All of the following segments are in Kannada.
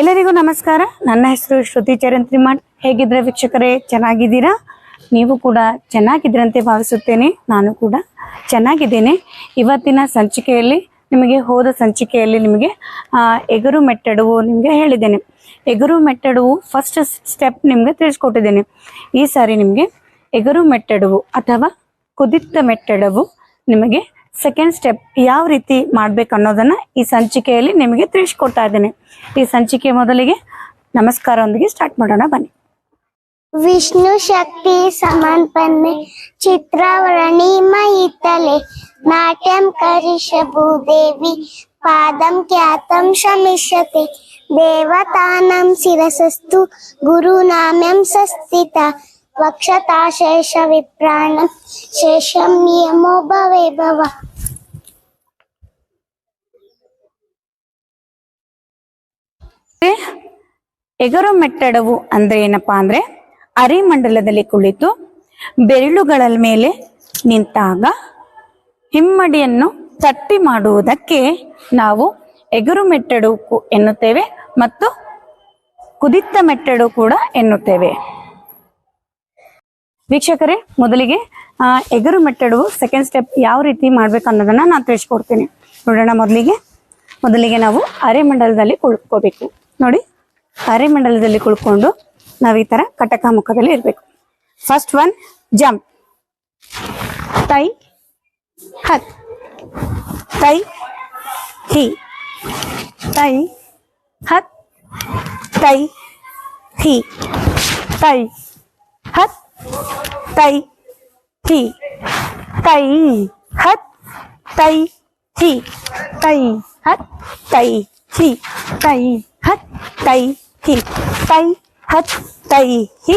ಎಲ್ಲರಿಗೂ ನಮಸ್ಕಾರ. ನನ್ನ ಹೆಸರು ಶ್ರುತಿ ಚರಂತ್ರಿಮಠ್ ಹೇಗಿದ್ರೆ ವೀಕ್ಷಕರೇ, ಚೆನ್ನಾಗಿದ್ದೀರಾ? ನೀವು ಕೂಡ ಚೆನ್ನಾಗಿದ್ರಂತೆ ಭಾವಿಸುತ್ತೇನೆ. ನಾನು ಕೂಡ ಚೆನ್ನಾಗಿದ್ದೇನೆ. ಇವತ್ತಿನ ಸಂಚಿಕೆಯಲ್ಲಿ ನಿಮಗೆ, ಹೋದ ಸಂಚಿಕೆಯಲ್ಲಿ ನಿಮಗೆ ಎಗರು ಮೆಟ್ಟಡುವು ನಿಮಗೆ ಹೇಳಿದ್ದೇನೆ. ಎಗರು ಮೆಟ್ಟಡುವು ಫಸ್ಟ್ ಸ್ಟೆಪ್ ನಿಮಗೆ ತಿಳಿಸ್ಕೊಟ್ಟಿದ್ದೇನೆ. ಈ ಸಾರಿ ನಿಮಗೆ ಎಗರು ಮೆಟ್ಟಡುವು ಅಥವಾ ಕುದಿತ್ತ ಮೆಟ್ಟಡವು ನಿಮಗೆ ಸೆಕೆಂಡ್ ಸ್ಟೆಪ್ ಯಾವ ರೀತಿ ಮಾಡ್ಬೇಕು ಅನ್ನೋದನ್ನ ಈ ಸಂಚಿಕೆಯಲ್ಲಿ ನಿಮಗೆ ತಿಳಿಸ್ಕೊಡ್ತಾ ಇದ್ದೇನೆ. ಈ ಸಂಚಿಕೆ ಮೊದಲಿಗೆ ನಮಸ್ಕಾರೊಂದಿಗೆ ಸ್ಟಾರ್ಟ್ ಮಾಡೋಣ, ಬನ್ನಿ. ವಿಷ್ಣು ಶಕ್ತಿ ಸಮನ್ಪನ್ನೆ ಚಿತ್ರವರ್ಣಿ ಮಯಿತಲೆ ನಾಟ್ಯಂ ಭೂದೇವಿ ಪಾದಂ ಖ್ಯಾತಂ ಶಮಿಷ್ಯತೆ, ದೇವತಾನಂ ಶಿರಸಸ್ತು, ಗುರುನಾಮ್ಯಂ ಸಸ್ಥಿತ ವಕ್ಷತಾಶೇಷ ವಿಪ್ರಾಣ, ಶೇಷಂ ನಿಯಮೋ ಭವೇ ಭವ. ಎಗರು ಮೆಟ್ಟಡವು ಅಂದ್ರೆ ಏನಪ್ಪಾ ಅಂದ್ರೆ ಅರಿಮಂಡಲದಲ್ಲಿ ಕುಳಿತು ಬೆರಳುಗಳ ಮೇಲೆ ನಿಂತಾಗ ಹಿಮ್ಮಡಿಯನ್ನು ತಟ್ಟಿ ಮಾಡುವುದಕ್ಕೆ ನಾವು ಎಗರು ಮೆಟ್ಟಡು ಎನ್ನುತ್ತೇವೆ ಮತ್ತು ಕುದಿತ ಮೆಟ್ಟಡು ಕೂಡ ಎನ್ನುತ್ತೇವೆ. ವೀಕ್ಷಕರೇ, ಮೊದಲಿಗೆ ಎಗರು ಮೆಟ್ಟಡು ಸೆಕೆಂಡ್ ಸ್ಟೆಪ್ ಯಾವ ರೀತಿ ಮಾಡ್ಬೇಕು ಅನ್ನೋದನ್ನ ನಾನು ತಿಳಿಸ್ಕೊಡ್ತೀನಿ. ನೋಡೋಣ ಮೊದಲಿಗೆ ಮೊದಲಿಗೆ ನಾವು ಅರೆಮಂಡಲದಲ್ಲಿ ಕುಳ್ಕೋಬೇಕು. ನೋಡಿ. ಅರೆಮಂಡಲದಲ್ಲಿ ಕುಳ್ಕೊಂಡು ನಾವು ಈ ತರ ಕಟಕ ಮುಖದಲ್ಲಿ ಇರಬೇಕು. ಫಸ್ಟ್ ಒನ್ ಜಂಪ್ ತೈ ಹತ್ ತೈ ಹಿ ತೈ ಹತ್ ತೈ ಹಿ ತೈ ಹತ್ ತೈ ಹಿ ತೈ ಹತ್ ತೈ ಹಿ ತೈ ಹತ್ ತೈ ಹಿ ತೈ ಹತ್ ತೈ ಹಿ ತೈ ಹತ್ ತೈ ಹಿ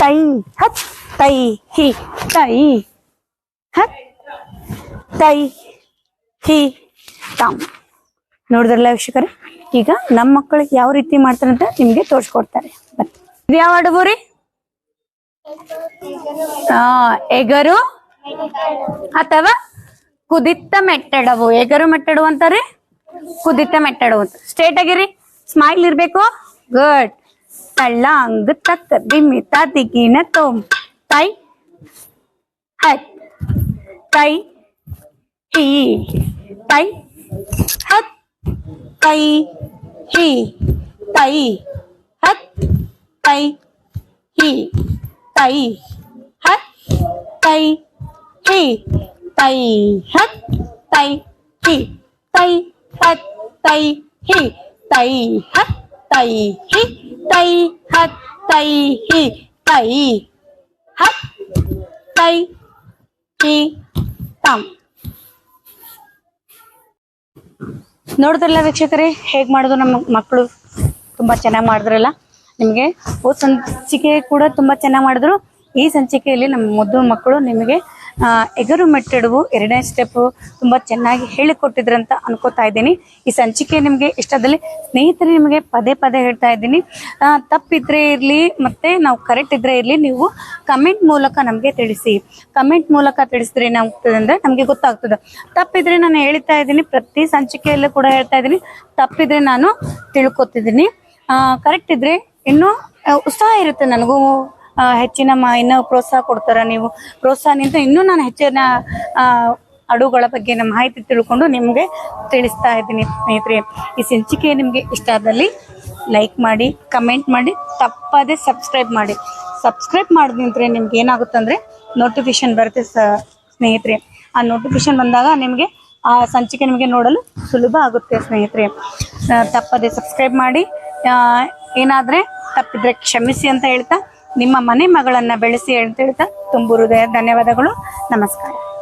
ತೈ ಹತ್ ತೈ ಹಿ ತೈ ಹತ್ ತೈ ಹಿ ತಮ್ ನೋಡಿದ್ರಲ್ಲ ವೀಕ್ಷಕರೇ, ಈಗ ನಮ್ಮ ಮಕ್ಕಳಿಗೆ ಯಾವ ರೀತಿ ಮಾಡ್ತಾರೆ ಅಂತ ನಿಮ್ಗೆ ತೋರಿಸ್ಕೊಡ್ತಾರೆ. ಇದು ಯಾವ ಅಡುಗು? ರೀ ಎಗರು ಅಥವಾ ಕುದಿತ್ತ ಮೆಟ್ಟಡವು. ಎಗರು ಮೆಟ್ಟಡು ಅಂತಾರೆ, ಕುದಿತ ಮೆಟ್ಟಡವು ಸ್ಟ್ರೇಟ್ ಆಗಿರಿ ಸ್ಮೈಲ್ ಇರ್ಬೇಕು. गुड सलांग तक बिमिता दिखी न तुम ताई हत ताई ही ताई हत ताई ही ताई हत ताई ही ताई हत ताई ही ताई हत ताई ही ताई हत ताई ही ताई ಹಿ ತೈ ಹತ್ ತೈ ಹಿ ತೈ ಹತ್ ತೈ ಹಿ ತಾಮ್ ನೋಡಿದ್ರಲ್ಲ ವೀಕ್ಷಕರೇ, ಹೇಗ್ ಮಾಡೋದು ನಮ್ಮ ಮಕ್ಕಳು ತುಂಬಾ ಚೆನ್ನಾಗಿ ಮಾಡಿದ್ರಲ್ಲ? ನಿಮಗೆ ಹೋದ ಸಂಚಿಕೆ ಕೂಡ ತುಂಬಾ ಚೆನ್ನಾಗಿ ಮಾಡಿದ್ರು. ಈ ಸಂಚಿಕೆಯಲ್ಲಿ ನಮ್ಮ ಮುದ್ದು ಮಕ್ಕಳು ನಿಮಗೆ ಎಗರು ಮೆಟ್ಟಡವು ಎರಡನೇ ಸ್ಟೆಪ್ ತುಂಬಾ ಚೆನ್ನಾಗಿ ಹೇಳಿಕೊಟ್ಟಿದ್ರಂತ ಅನ್ಕೋತಾ ಇದ್ದೀನಿ. ಈ ಸಂಚಿಕೆ ನಿಮಗೆ ಇಷ್ಟದಲ್ಲಿ ಸ್ನೇಹಿತರೆ ನಿಮಗೆ ಪದೇ ಪದೇ ಹೇಳ್ತಾ ಇದ್ದೀನಿ. ತಪ್ಪಿದ್ರೆ ಇರ್ಲಿ, ಮತ್ತೆ ನಾವು ಕರೆಕ್ಟ್ ಇದ್ರೆ ಇರ್ಲಿ, ನೀವು ಕಮೆಂಟ್ ಮೂಲಕ ನಮಗೆ ತಿಳಿಸಿ. ಕಮೆಂಟ್ ಮೂಲಕ ತಿಳಿಸಿದ್ರೆ ಏನಾಗ್ತದೆ ಅಂದ್ರೆ ನಮಗೆ ಗೊತ್ತಾಗ್ತದೆ. ತಪ್ಪಿದ್ರೆ ನಾನು ಹೇಳ್ತಾ ಇದ್ದೀನಿ, ಪ್ರತಿ ಸಂಚಿಕೆಯಲ್ಲೂ ಕೂಡ ಹೇಳ್ತಾ ಇದ್ದೀನಿ. ತಪ್ಪಿದ್ರೆ ನಾನು ತಿಳ್ಕೊತಿದ್ದೀನಿ. ಕರೆಕ್ಟ್ ಇದ್ರೆ ಇನ್ನೂ ಉತ್ಸಾಹ ಇರುತ್ತೆ ನನಗೂ. ಹೆಚ್ಚಿನ ಇನ್ನೂ ಪ್ರೋತ್ಸಾಹ ಕೊಡ್ತಾರೆ ನೀವು. ಪ್ರೋತ್ಸಾಹದಿಂದ ಇನ್ನೂ ನಾನು ಹೆಚ್ಚಿನ ಅಡುಗಳ ಬಗ್ಗೆ ನಮ್ಮ ಮಾಹಿತಿ ತಿಳ್ಕೊಂಡು ನಿಮಗೆ ತಿಳಿಸ್ತಾ ಇದ್ದೀನಿ ಸ್ನೇಹಿತರೆ. ಈ ಸಂಚಿಕೆ ನಿಮಗೆ ಇಷ್ಟ ಆದಲ್ಲಿ ಲೈಕ್ ಮಾಡಿ ಕಮೆಂಟ್ ಮಾಡಿ, ತಪ್ಪದೆ ಸಬ್ಸ್ಕ್ರೈಬ್ ಮಾಡಿ. ಸಬ್ಸ್ಕ್ರೈಬ್ ಮಾಡಿದ ನಂತರ ನಿಮ್ಗೆ ಏನಾಗುತ್ತೆ ಅಂದ್ರೆ ನೋಟಿಫಿಕೇಶನ್ ಬರುತ್ತೆ ಸ, ಸ್ನೇಹಿತರೆ. ಆ ನೋಟಿಫಿಕೇಶನ್ ಬಂದಾಗ ನಿಮಗೆ ಆ ಸಂಚಿಕೆ ನಿಮಗೆ ನೋಡಲು ಸುಲಭ ಆಗುತ್ತೆ ಸ್ನೇಹಿತರೆ. ತಪ್ಪದೇ ಸಬ್ಸ್ಕ್ರೈಬ್ ಮಾಡಿ. ಏನಾದ್ರೆ ತಪ್ಪಿದ್ರೆ ಕ್ಷಮಿಸಿ ಅಂತ ಹೇಳ್ತಾ ನಿಮ್ಮ ಮನೆ ಮಗಳನ್ನ ಬೆಳೆಸಿ ಅಂತ ಹೇಳ್ತಾ ತುಂಬು ಹೃದಯ ಧನ್ಯವಾದಗಳು. ನಮಸ್ಕಾರ.